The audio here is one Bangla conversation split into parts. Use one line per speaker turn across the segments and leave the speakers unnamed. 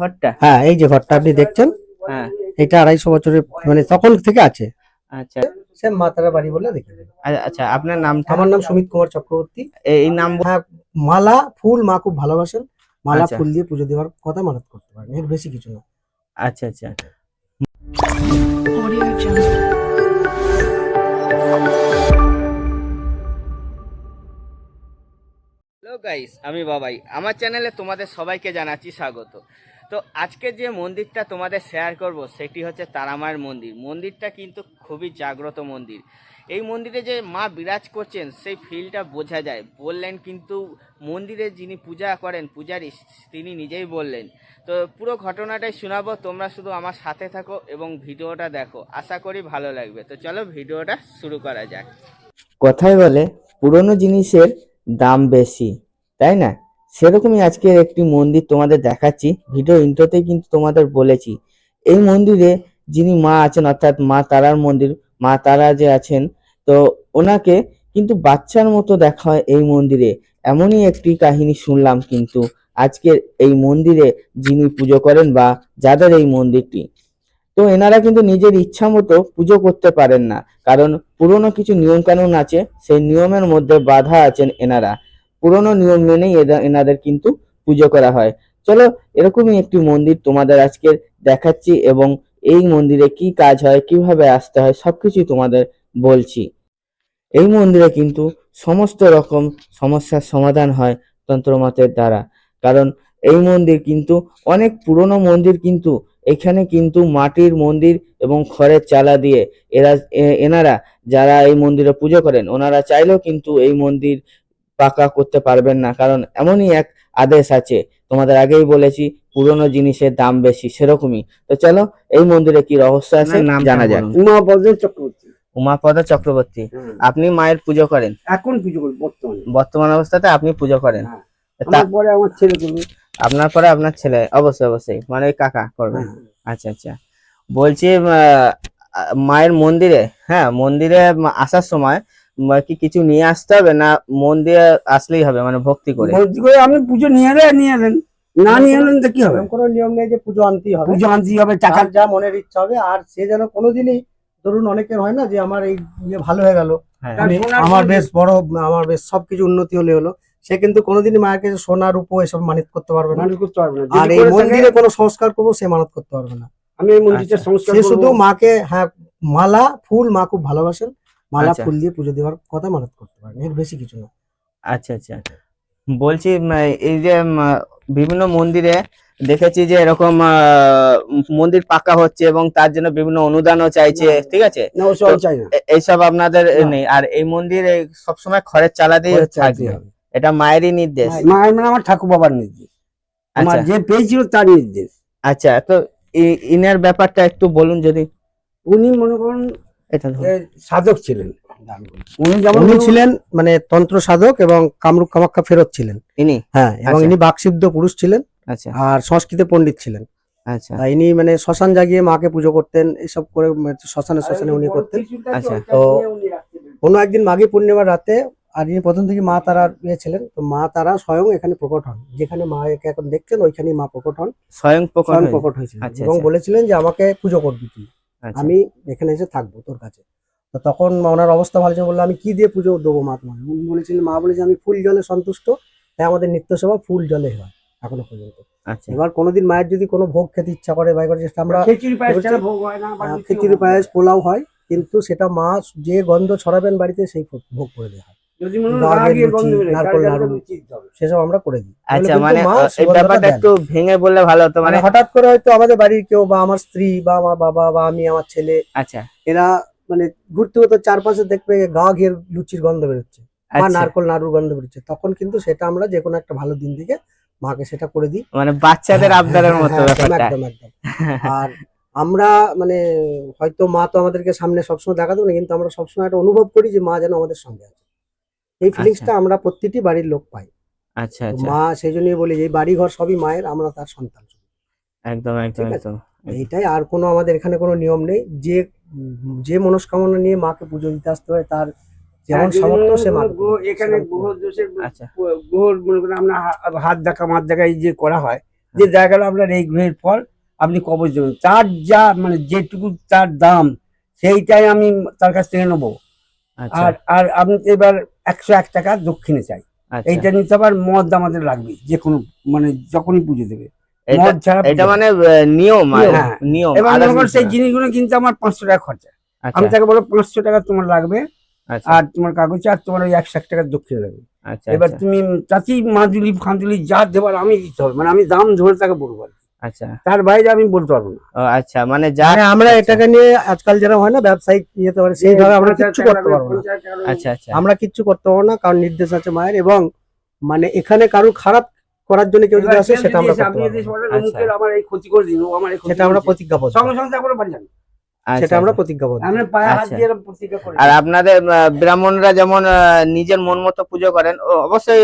ঘরটা?
হ্যাঁ এই যে ঘরটা আপনি দেখছেন
হ্যাঁ।
এটা আড়াইশো বছরের মানে তখন থেকে আছে।
আচ্ছা।
সে মাতারা বাড়ি বলে দেখে
আচ্ছা আপনার নামটা
আমার নাম সুমিত কুমার চক্রবর্তী।
এই নাম
হ্যাঁ মালা ফুল মা খুব ভালোবাসেন। মালা
আচ্ছা।
ফুল দিয়ে পুজো দেওয়ার কথা মানত করতে পারেন এর বেশি কিছু না।
আচ্ছা আচ্ছা। হ্যালো গাইস আমি বাবাই। আমার চ্যানেলে তোমাদের সবাইকে জানাচ্ছি স্বাগত। তো আজকে যে মন্দিরটা তোমাদের শেয়ার করব, সেটি হচ্ছে তারামায়ের মন্দির। মন্দিরটা কিন্তু খুবই জাগ্রত মন্দির। এই মন্দিরে যে মা বিরাজ করছেন, সেই ফিলটা বোঝা যায়। বললেন কিন্তু মন্দিরে যিনি পূজা করেন, পূজারী, তিনি নিজেই বললেন। তো পুরো ঘটনাটাই শোনাবো, তোমরা শুধু আমার সাথে থাকো এবং ভিডিওটা দেখো। আশা করি ভালো লাগবে। তো চলো ভিডিওটা শুরু করা যাক। কথাই বলে, পুরনো জিনিসের দাম বেশি, তাই না? সেরকমই আজকের একটি মন্দির তোমাদের দেখাচ্ছি। ভিডিও ইন্ট্রোতেই কিন্তু তোমাদের বলেছি। এই মন্দিরে যিনি মা আছেন, অর্থাৎ মা তারার মন্দির, মা তারা যে আছেন, তো ওনাকে কিন্তু বাচ্চার মতো দেখা হয় এই মন্দিরে। এমনই একটি কাহিনী শুনলাম কিন্তু আজকের এই মন্দিরে যিনি পুজো করেন বা যাদের এই মন্দিরটি। তো এনারা কিন্তু নিজের ইচ্ছা মতো পুজো করতে পারেন না। কারণ পুরনো কিছু নিয়মকানুন আছে, সেই নিয়মের মধ্যে বাধা আছেন এনারা। পুরনো নিয়ম মেনেই এনাদের কিন্তু পুজো করা হয়। চলো, এরকমই একটি মন্দির তোমাদের আজকে দেখাচ্ছি এবং এই মন্দিরে কি কাজ হয়, কীভাবে আসতে হয়, সবকিছুই তোমাদের বলছি। এই মন্দিরে কিন্তু সমস্ত রকম সমস্যার সমাধান হয় তন্ত্রমতের দ্বারা। কারণ এই মন্দির কিন্তু অনেক পুরনো মন্দির কিন্তু, এখানে কিন্তু মাটির মন্দির এবং খড়ের চালা দিয়ে এরা এনারা যারা এই মন্দিরে পুজো করেন, ওনারা চাইলেও কিন্তু এই মন্দির পাকা করতে পারবেন না। কারণ এমনই এক আদেশ আছে তোমাদের আগেই বলেছি পুরনো জিনিসের দাম বেশি সেরকমই। তো চলো এই মন্দিরে কি রহস্য আছে
নামটা
জানা যাক।
বলুন।
উমা বজ্র চক্রবর্তী।
উমাপদ চক্রবর্তী। আপনি মায়ের পুজো করেন?
এখন পুজো করি বর্তমানে।
বর্তমান অবস্থাতে আপনি পুজো করেন?
তারপরে
তা
আমার ছেলে করবে।
আপনার পরে আপনার ছেলে অবশ্যই অবশ্যই। মানে কাকা করবেন
হ্যাঁ।
আচ্ছা আচ্ছা। বলছি আহ, মায়ের মন্দিরে হ্যাঁ মন্দিরে আসার সময় কি কিছু নিয়ে আসতে হবে না মন দিয়ে আসলেই হবে মানে ভক্তি করে?
আপনি পুজো নিয়ে এলেন নিয়ে এলেন। না নিয়ে এলেন তো কি হবে?
কোনো নিয়ম নেই যে পুজো আনতেই হবে।
পুজো আনতেই হবে টাকা
টাকার যা মনের ইচ্ছা হবে আর সে যেন কোনোদিনই ধরুন অনেকের হয় না যে আমার এই ইয়ে ভালো হয়ে গেল।
হ্যাঁ।
আমার বেশ বড় আমার বেশ সবকিছু উন্নতি হলে হলো সে কিন্তু কোনোদিনই মায়ের কাছে সোনা রূপো এসব মানিত করতে পারবে না।
করতে পারবে না।
আর এই মন্দিরে কোনো সংস্কার করব সে মানত করতে পারবে না।
আমি এই মন্দিরটা
আচ্ছা।
সংস্কার
সে শুধু মাকে হ্যাঁ মালা ফুল মা খুব ভালোবাসেন। মালা
আচ্ছা।
ফুল দিয়ে পুজো দেওয়ার কথা মানত করতে পারেন এর বেশি কিছু না।
আচ্ছা আচ্ছা। বলছি এই যে বিভিন্ন মন্দিরে দেখেছি যে এরকম মন্দির পাকা হচ্ছে এবং তার জন্য বিভিন্ন অনুদানও চাইছে। ঠিক আছে? এইসব আপনাদের নেই। আর এই মন্দিরে সবসময় খড়ের চালা দিয়ে
খড়ের চাল
থাকবে। এটা মায়েরই নির্দেশ।
মায়ের মানে আমার ঠাকুর বাবার নির্দেশ। আমার
আচ্ছা।
যে পেয়েছিল তার নির্দেশ।
আচ্ছা তো ইনার ব্যাপারটা একটু বলুন যদি।
উনি মনে করুন সাধক ছিলেন। উনি যেমন
উনি ছিলেন মানে তন্ত্র সাধক এবং কামরূপ কামাখ্যা ফেরত ছিলেন।
ইনি?
হ্যাঁ এবং
আচ্ছা।
ইনি বাকসিদ্ধ পুরুষ ছিলেন
আচ্ছা।
আর সংস্কৃতে পণ্ডিত ছিলেন।
আচ্ছা।
ইনি মানে শ্মশান জাগিয়ে মাকে পুজো করতেন এসব করে মানে শ্মশানে শ্মশানে উনি করতেন।
আচ্ছা,
তো- কোনো একদিন মাঘী পূর্ণিমার রাতে আর ইনি প্রথম থেকে মা তারা ইয়ে ছিলেন তো মা তারা স্বয়ং এখানে প্রকট হন। যেখানে মা একে এখন দেখছেন ওইখানেই মা প্রকট হন।
স্বয়ং প্রকট
প্রকট হয়েছিলেন
আচ্ছা,
এবং। বলেছিলেন যে আমাকে পুজো করবি তুই। আমি এখানে এসে থাকব তোর কাছে। তো তখন ওনার অবস্থা ভালো ছিল বলল আমি কি দিয়ে পুজো দেবো মা তোমার উনি বলেছিলেন মা বলেছে আমি ফুল জলে সন্তুষ্ট তাই আমাদের নিত্য সেবা ফুল জলে হয় এখনও পর্যন্ত।
আচ্ছা।
এবার কোনোদিন মায়ের যদি কোনো ভোগ খেতে ইচ্ছা করে বা করে চেষ্টা আমরা
খিচুড়ি পায়েস ভোগ হয় না বা
আহ,
কিছু
খিচুড়ি পায়েস পোলাও হয় কিন্তু সেটা মা যে গন্ধ ছড়াবেন বাড়িতে সেই ভোগ করে দেওয়া হয়।
যদি মনে হয় না গিয়ে গন্ধ বেরোয়,
নারকেল নাড়ু।
জন্য চিনতে হবে।
সেসব আমরা করে দিই।
আচ্ছা মানে এই ব্যাপারটা একটু ভেঙে বললে ভালো হতো
মানে
মানে
হঠাৎ করে হয়তো আমাদের বাড়ির কেউ বা আমার স্ত্রী বা আমার বাবা বা আমি আমার ছেলে
আচ্ছা।
এরা মানে ঘুরতে ঘুরতে চারপাশে দেখবে গা ঘের লুচির গন্ধ বেরোচ্ছে বা
আচ্ছা।
নারকল নাড়ুর গন্ধ বেরোচ্ছে। তখন কিন্তু সেটা আমরা যে কোনো একটা ভালো দিন থেকে মাকে সেটা করে দিই।
মানে বাচ্চাদের
হ্যাঁ,
আবদারের
হ্যাঁ,
মতো
হ্যাঁ, একদম,
ব্যাপারটা।
একদম একদম। আর আমরা মানে হয়তো মা তো আমাদেরকে সামনে সবসময় দেখাতো না কিন্তু আমরা সবসময় একটা অনুভব করি যে মা যেন আমাদের সঙ্গে আছে। এই ফিলিংসটা আমরা প্রত্যেকটি বাড়ির লোক পাই।
আচ্ছা আচ্ছা।
মা সেই জন্যই বলি যে এই বাড়ি ঘর সবই মায়ের আমরা তার সন্তান।
একদম একদম একদম।
এইটাই আর কোনো আমাদের এখানে কোনো নিয়ম নেই। যে যে মনস্কামনা নিয়ে মাকে পুজো দিতে আসতে হয় তার যেমন সামর্থ্য সে
এখানে গ্রহ দোষের
আচ্ছা।
মনে করেন আমরা হাত দেখা মাত দেখা এই যে করা হয় যে দেখা গেল আপনার এই গ্রহের ফল আপনি কবজ দেবেন। তার যা মানে যেটুকু তার দাম সেইটাই আমি তার কাছ থেকে নেব।
আচ্ছা
আর আর আমি এবার একশো এক টাকা দক্ষিণে চাই।
আচ্ছা।
এইটা নিতে আবার মদ আমাদের লাগবে যে কোনো মানে যখনই পুজো দেবে।
এটা
মদ ছাড়া
এটা মানে নিয়ম
হ্যাঁ।
নিয়ম
এবার মনে করো সেই জিনিসগুলো কিনতে আমার পাঁচশো টাকা খরচা।
আচ্ছা।
আমি তাকে বলো পাঁচশো টাকা তোমার লাগবে
আচ্ছা।
আর তোমার কাগজ আর তোমার ওই একশো এক টাকা দক্ষিণে লাগবে।
আচ্ছা
এবার
আচ্ছা,
তুমি তাতেই মাদুলি ফাঁদুলি যা দেবার আমি দিতে হবে মানে আমি দাম ধরে তাকে বলব আর।
আচ্ছা
তার বাইরে আমি বলতে পারব না
আচ্ছা মানে যা
মানে আমরা
আচ্ছা।
এটাকে নিয়ে আজকাল যারা হয় না ব্যবসায়িক ইয়েতে পারে সেইভাবে আমরা কিচ্ছু করতে পারব না
আচ্ছা আচ্ছা
আমরা কিচ্ছু করতে পারব না কারণ নির্দেশ আছে মায়ের এবং মানে এখানে কারও খারাপ করার জন্য কেউ যদি আসে সেটা আমরা করতে পারব না।
আচ্ছা।
আমার এই ক্ষতি করে দিন আমার এই ক্ষতি
সেটা আমরা
করেছে।
প্রতিজ্ঞাবদ্ধ
সঙ্গে সঙ্গে আমরা বাড়ি
আচ্ছা,
সেটা আমরা
আচ্ছা।
প্রতিজ্ঞাবদ্ধ
আমরা পায়ে হাত
আচ্ছা।
দিয়ে প্রতিজ্ঞা করি।
আর আপনাদের ব্রাহ্মণরা যেমন আহ, নিজের মন মতো পুজো করেন ও, অবশ্যই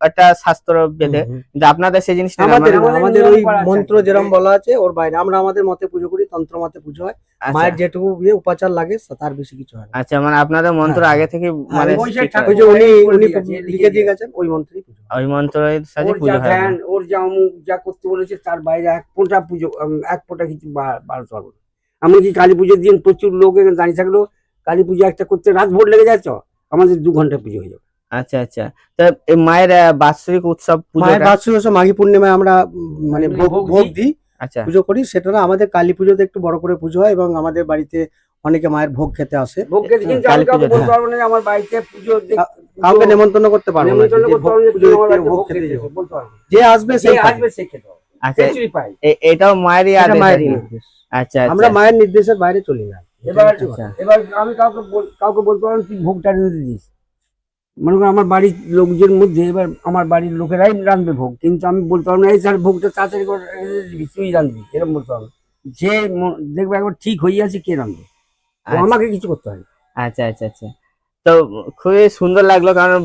একটা শাস্ত্র
হুম, হুম।
আপনাদের সেই জিনিসটা
আমাদের
মানে-
আমাদের ওই মন্ত্র যেরকম বলা আছে ওর বাইরে। আমরা আমাদের মতে পুজো করি তন্ত্র মতে পুজো হয়।
আচ্ছা,
মায়ের যেটুকু ইয়ে উপাচার লাগে তার বেশি কিছু হয়
আচ্ছা মানে আপনাদের মন্ত্র
হ্যাঁ।
আগে থেকে মানে
ওই যে
যে উনি উনি
লিখে
দিয়ে গেছেন ওই মন্ত্রেই পুজো
ওই মন্ত্রের সাথে
ওর
পুজো
যা
হয়।
ওর যা অমুক যা করতে বলেছে তার বাইরে এক ফোঁটা পুজো এক ফোঁটা কিছু বা- বাড়াতে পারব না। এমনকি কালী পুজোর দিন প্রচুর লোক এখানে দাঁড়িয়ে থাকল? কালী পুজো একটা করতে রাত ভোর লেগে যায় তো আমাদের দু ঘণ্টা পুজো হয়ে যাবে।
আচ্ছা আচ্ছা। তো এই মায়ের বাৎসরিক উৎসব
মায়ের বাৎসরিক উৎসব মাঘী পূর্ণিমায় আমরা মানে
মানে
ভোগ
দিই।
আচ্ছা।
পুজো করি। সেটা না আমাদের কালী পুজোতে একটু বড় করে পুজো হয় এবং আমাদের বাড়িতে অনেকে মায়ের ভোগ খেতে আসে।
ভোগ খেতে কিন্তু আমি কাউকে বলতে পারব না যে আমার বাড়িতে পুজো
কাউকে
পুজো-
নেমন্তন্ন করতে পারব না যে আসবে সেই
আসবে সে খেতে হবে।
আচ্ছা এটাও মায়েরই আদেশ?
নির্দেশ।
আচ্ছা
আমরা
আচ্ছা
মায়ের নির্দেশের বাইরে চলি না
এবার
আচ্ছা।
এবার আমি কাউকে কাউকে বলতে পারব তুই ভোগটা রেঁধে দিস মনে করো আমার বাড়ির লোকদের মধ্যে এবার আমার বাড়ির লোকেরাই রাঁধবে ভোগ কিন্তু আমি বলতে পারব না এই স্যার ভোগটা তাড়াতাড়ি করে রেঁধে দিবি তুই রাঁধবি এরকম বলতে পারব। যে দেখবে একবার ঠিক হয়ে আছে কে রাঁধবে
আচ্ছা।
আমাকে কিছু করতে হয়।
আচ্ছা আচ্ছা আচ্ছা তো খুবই সুন্দর লাগল কারণ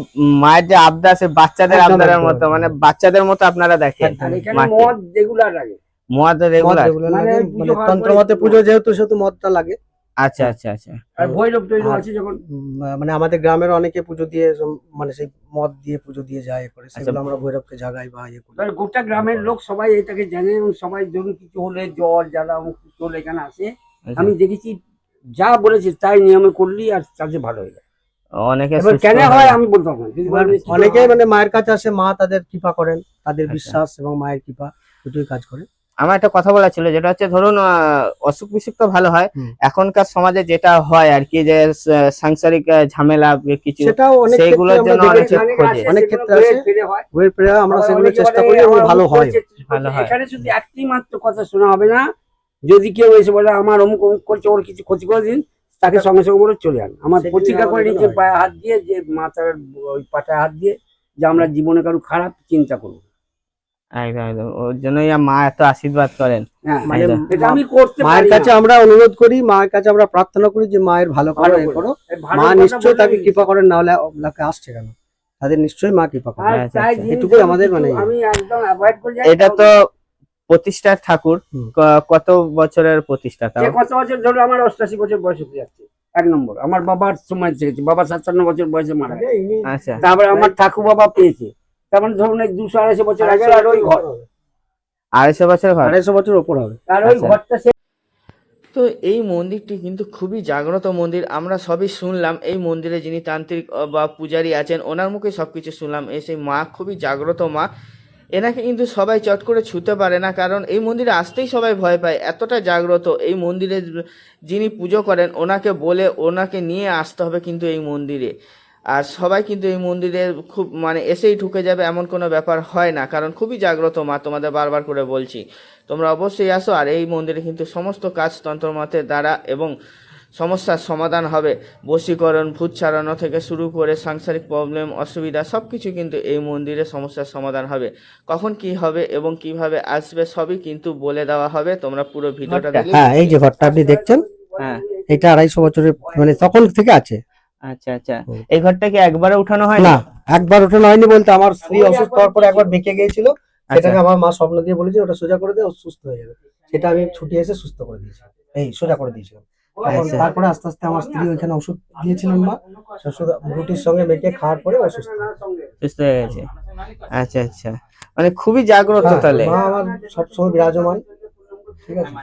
মায়ের যে আবদার সে বাচ্চাদের আবদারের মতো মানে বাচ্চাদের মতো আপনারা দেখেন।
এখানে
মাকে।
মদ রেগুলার লাগে।
মদ
মদ
রেগুলার
মানে পুজো
মানে তন্ত্র মতে পুজো যেহেতু সেহেতু মদটা লাগে।
আচ্ছা আচ্ছা আচ্ছা।
আর ভৈরব টৈরব আছে যখন?
মানে আমাদের গ্রামের অনেকে পুজো দিয়ে মানে সেই মদ দিয়ে পুজো দিয়ে যায় এ করে।
আচ্ছা।
সেগুলো আমরা ভৈরবকে জাগাই বা ইয়ে করি।
গোটা গ্রামের লোক সবাই এটাকে জানে এবং সবাই ধরুন কিছু হলে জ্বর জ্বালা হলে এখানে আসে।
আচ্ছা।
আমি দেখেছি যা বলেছে তাই নিয়মে করলি আর তাতে ভালো হয়ে
অনেকে
কেন
হয়।
হয় আমি বলতে পারব না যদি বলেন যে কি করে
অনেকে মানে মায়ের কাছে আসে মা তাদের কৃপা করেন তাদের
আচ্ছা।
বিশ্বাস এবং মায়ের কৃপা দুটোই কাজ করে
আমার একটা কথা বলা ছিল যেটা হচ্ছে ধরুন আহ, অসুখ বিসুখ তো ভালো হয় এখনকার সমাজে যেটা হয় আর কি যে সাংসারিক ঝামেলা কিছু
ক্ষেত্রে
জন্য। অনেকে খোঁজে।
অনেক
সেগুলো
ক্ষেত্রে
হয়।
বইয়ের প্রেরণা আমরা সেগুলো চেষ্টা করি এবং ভালো হয়
ভালো হয়।
এখানে শুধু একটি মাত্র কথা শোনা হবে না যদি কেউ এসে বলে আমার অমুক অমুক করছে ওর কিছু ক্ষতি করে দিন তাকে সঙ্গে সঙ্গে বলে চলে যান। আমার প্রতিজ্ঞা করে নিচ্ছে পায়ে হাত দিয়ে যে মাথার ওই পাটায় হাত দিয়ে যে আমরা জীবনে কারও খারাপ চিন্তা করব
একদম একদম। ওর জন্যই মা এত আশীর্বাদ করেন।
হ্যাঁ
মানে
একদম।
এটা আমি করতে
মায়ের কাছে আমরা অনুরোধ করি মায়ের কাছে আমরা প্রার্থনা করি যে মায়ের ভালো করো
করো।
মা নিশ্চয়ই তাকে কৃপা করেন না হলে লোকে আসছে কেন? তাদের নিশ্চয়ই মা কৃপা করেন
আচ্ছা, আচ্ছা।
এটুকুই আমাদের মানে-
আমি একদম অ্যাভয়েড করে
এটা তো প্রতিষ্ঠার ঠাকুর কত বছরের প্রতিষ্ঠা
কত বছর ধরে আমার অষ্টাশি বছর বয়স হতে যাচ্ছে এক নম্বর। আমার বাবার সময় থেকে বাবা সাতান্ন বছর বয়সে মারা গেছে।
আচ্ছা।
তারপরে আমার ঠাকুর বাবা পেয়েছে। তার মানে ধরুন এই দুশো আড়াইশো বছর আগে আর ওই ঘর।
আড়াইশো বছর ঘর?
আড়াইশো বছর ওপর হবে।
আর ওই
আচ্ছা।
ঘরটা সে
তো এই মন্দিরটি কিন্তু খুবই জাগ্রত মন্দির। আমরা সবই শুনলাম এই মন্দিরে যিনি তান্ত্রিক বা পূজারী আছেন ওনার মুখে সব কিছু শুনলাম। এই সেই মা খুবই জাগ্রত মা। এনাকে কিন্তু সবাই চট করে ছুতে পারে না, কারণ এই মন্দিরে আসতেই সবাই ভয় পায়, এতটা জাগ্রত। এই মন্দিরে যিনি পুজো করেন, ওনাকে বলে ওনাকে নিয়ে আসতে হবে কিন্তু এই মন্দিরে। আর সবাই কিন্তু এই মন্দিরে খুব মানে এসেই ঢুকে যাবে এমন কোনো ব্যাপার হয় না, কারণ খুবই জাগ্রত মা, তোমাদের বারবার করে বলছি। তোমরা অবশ্যই আসো, আর এই মন্দিরে কিন্তু সমস্ত কাজ তন্ত্রমতের দ্বারা এবং সমস্যার সমাধান হবে। বশীকরণ ভূত ছাড়ানো থেকে শুরু করে সাংসারিক প্রবলেম অসুবিধা সব কিছু কিন্তু এই মন্দিরে সমস্যার সমাধান হবে। কখন কি হবে এবং কীভাবে আসবে সবই কিন্তু বলে দেওয়া হবে। তোমরা পুরো ভিডিওটা দেখলে
হ্যাঁ এই যে ঘরটা আপনি দেখছেন
হ্যাঁ।
এটা আড়াইশো বছরের মানে তখন থেকে আছে।
আচ্ছা আচ্ছা। এই ঘরটা কি একবারে উঠানো হয়
না একবার উঠানো হয়নি বলতে আমার স্ত্রী অসুস্থ হওয়ার পরে একবার বেঁকে গিয়েছিল।
আচ্ছা।
সেটাকে আমার মা স্বপ্ন দিয়ে বলেছে ওটা সোজা করে দে ও সুস্থ হয়ে যাবে। সেটা আমি ছুটি এসে সুস্থ করে দিয়েছি। এই সোজা করে দিয়েছিলাম। তারপরে আস্তে আস্তে আমার স্ত্রী ওইখানে ওষুধ দিয়েছিলেন মা। ওষুধ রুটির সঙ্গে মেখে খাওয়ার পরে অসুস্থ
সুস্থ। হয়ে গেছে। আচ্ছা আচ্ছা। মানে খুবই জাগ্রত
হ্যাঁ,
তাহলে।
মা আমার সবসময় বিরাজমান। ঠিক আছে?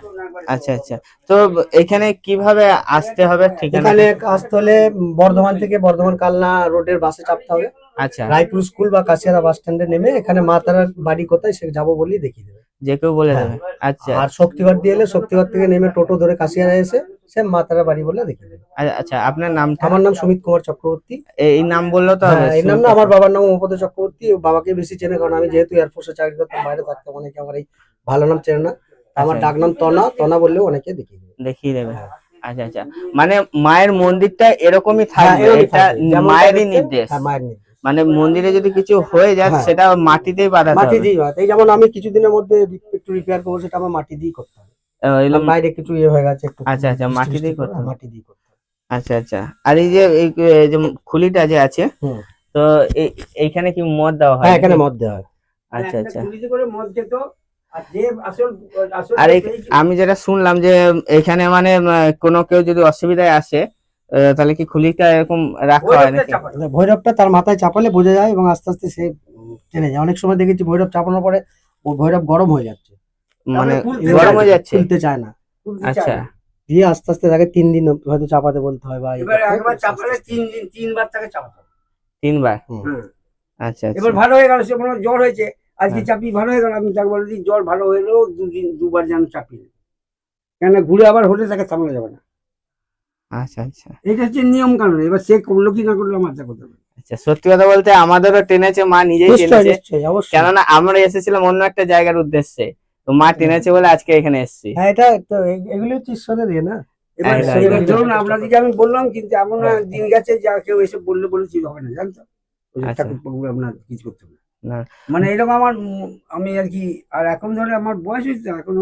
আচ্ছা আচ্ছা। তো এখানে কীভাবে আসতে হবে ঠিকানা
এখানে আসতে হলে বর্ধমান থেকে বর্ধমান কালনা রোডের বাসে চাপতে হবে।
আচ্ছা।
রায়পুর স্কুল বা কাছিয়ারা বাস স্ট্যান্ডে নেমে এখানে মা তারার বাড়ি কোথায় সে যাব বলেই দেখিয়ে দেবে।
যে কেউ বলে
হ্যাঁ।
দেবে আচ্ছা।
আর শক্তিগড় দিয়ে এলে শক্তিগড় থেকে নেমে টোটো ধরে কাশিয়ারা এসে সে মা তারার বাড়ি বলে দেখিয়ে দেবে।
আচ্ছা আপনার নামটা?
আমার নাম সুমিত কুমার চক্রবর্তী।
এই নাম বলল তো
হ্যাঁ, এই নাম না আমার বাবার নাম উপদ চক্রবর্তী। বাবাকে বেশি চেনে কারণ আমি যেহেতু এয়ারফোর্সে চাকরি করতাম বাইরে থাকতাম অনেকে আমার এই ভালো নাম চেনে না। আমার
আচ্ছা।
ডাক নাম তনা তনা বললেও অনেকে দেখিয়ে দেবে।
দেখিয়ে দেবে। আচ্ছা আচ্ছা। মানে মায়ের মন্দিরটা এরকমই
হ্যাঁ,
থাকবে এটা মায়েরই নির্দেশ।
হ্যাঁ, মায়ের নির্দেশ।
মানে মন্দিরে যদি কিছু হয়ে যায়
হ্যাঁ।
সেটা মাটিতেই বাঁধাতে
মাটি
হবে।
দিয়ে। এই যেমন আমি কিছুদিনের মধ্যে একটু রিপেয়ার করব সেটা আমার মাটি দিয়ে করতে হবে। বাইরে কিছু ইয়ে হয়ে গেছে একটু
আচ্ছা, আচ্ছা,
বৃষ্টি
মাটি দিয়ে করতে
মাটি দিয়ে করতে
আচ্ছা আচ্ছা। আর এই যে এই যে খুলিটা যে আছে তো এই- এইখানে কি মদ দেওয়া হয়
হ্যাঁ এখানে মদ দেওয়া হয়।
আচ্ছা আচ্ছা।
করে মদ খেত আর যে আসল আসল
আর এই- আমি যেটা শুনলাম যে এখানে মানে কোনো কেউ যদি অসুবিধায় আসে তাহলে কি খুলিটা এরকম রাখা হয় নাকি?
মানে ভৈরবটা তার মাথায় চাপালে বোঝা যায় এবং আস্তে আস্তে সে টেনে যায়। অনেক সময় দেখেছি ভৈরব চাপানোর পরে ও ভৈরব গরম হয়ে যাচ্ছে।
মানে গরম হয়ে যাচ্ছে?
খুলতে চায় না।
আচ্ছা।
দিয়ে আস্তে আস্তে তাকে তিন দিন হয়তো চাপাতে বলতে হয় বা
এবার একবার চাপালে তিন দিন তিনবার তাকে চাপাতে
তিনবার?
হুম।
হ্যাঁ।
আচ্ছা আচ্ছা।
এবার ভালো হয়ে গেল সে কোনো জ্বর হয়েছে। আজকে
হ্যাঁ।
চাপি ভালো হয়ে গেল আমি তাকে বলে দিই জ্বর ভালো হলেও দুদিন দুবার যেন চাপি না। কেন ঘুরে আবার হলে তাকে থামানো যাবে না।
আচ্ছা আচ্ছা
এটা হচ্ছে নিয়ম কানুন এবার সে করল কি না করল আমার করতে
আচ্ছা সত্যি কথা বলতে আমাদেরও টেনেছে মা নিজেই টেনেছে কেননা আমরা এসেছিলাম অন্য একটা জায়গার উদ্দেশ্যে তো মা টেনেছে বলে আজকে এখানে এসেছি
হ্যাঁ এটা তো এগুলো হচ্ছে ঈশ্বরের ইয়ে না
এবার
একদম,
এবার। ধরুন আপনাদেরকে আমি বললাম কিন্তু এমন
হ্যাঁ।
দিন গেছে যা কেউ এসে বললে বলেছি হবে না জানতো ওই
আচ্ছা।
আপনার কিছু করতে হবে। মানে এরকম আমার আমি আর কি আর এখন ধরে আমার বয়স হয়েছে এখন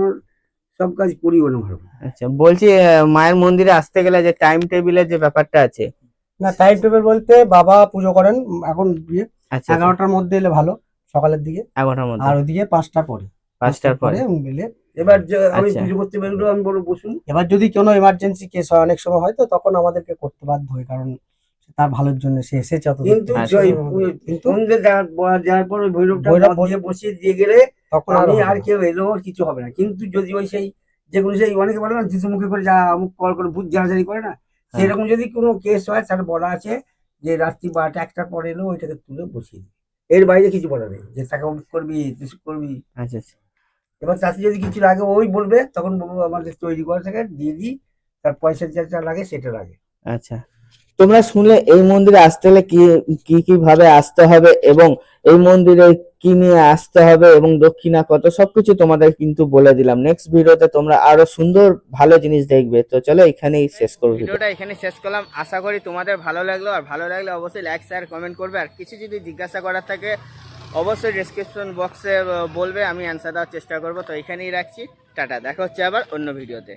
সব কাজ করিও না ভালো
আচ্ছা বলছি মায়ের মন্দিরে আসতে গেলে যে টাইম টেবিলের যে ব্যাপারটা আছে।
না টাইম টেবিল বলতে বাবা পুজো করেন এখন বিয়ে
আচ্ছা
এগারোটার মধ্যে এলে ভালো সকালের দিকে।
এগারোটার মধ্যে।
আর ওদিকে পাঁচটা পরে।
পাঁচটার পরে।
মিলে
এবার যে- আমি
আচ্ছা।
পুজো করতে বেরোলো আমি বলো বসুন।
এবার যদি কোনো এমার্জেন্সি কেস হয় অনেক সময় হয় তো তখন আমাদেরকে করতে বাধ্য হয় কারণ তার ভালোর জন্য সে এসেছে অত
কিন্তু।
আচ্ছা।
কিন্তু
যাওয়ার- পর ওই ভৈরবটা
ভৈরব
বসিয়ে দিয়ে গেলে
তখন
আমি আর কেউ এলো কিছু হবে না। কিন্তু যদি ওই সেই যে কোনো সেই অনেকে বলে না যিশু মুখে করে যা অমুক কল করে ভূত ঝাড়াঝাড়ি করে না
হ্যাঁ।
সেরকম যদি কোনো কেস হয় তাহলে বলা আছে যে রাত্রি বারোটা একটার পরে এলো ওইটাকে তুলে বসিয়ে দিই এর বাইরে কিছু বলা নেই। যে তাকে অমুক করবি কিছু করবি।
আচ্ছা আচ্ছা।
এবার চাষি যদি কিছু লাগে ওই বলবে তখন বলব আমাদের তৈরি করা থাকে দিয়ে দিই। তার পয়সা যা লাগে সেটা লাগে।
আচ্ছা। তোমরা শুনলে এই মন্দিরে আসতে হলে কি কি কি ভাবে আসতে হবে এবং এই মন্দিরে কি নিয়ে আসতে হবে এবং দক্ষিণা কত সবকিছু তোমাদের কিন্তু বলে দিলাম। নেক্সট ভিডিওতে তোমরা আরও সুন্দর ভালো জিনিস দেখবে। তো চলো এখানেই শেষ করব। ভিডিওটা এখানে শেষ করলাম। আশা করি তোমাদের ভালো লাগল। আর ভালো লাগলে অবশ্যই লাইক শেয়ার কমেন্ট করবে। আর কিছু যদি জিজ্ঞাসা করার থাকে অবশ্যই ডিসক্রিপশন বক্সে বলবে। আমি অ্যান্সার দেওয়ার চেষ্টা করব। তো এখানেই রাখছি। টাটা। দেখা হচ্ছে আবার অন্য ভিডিওতে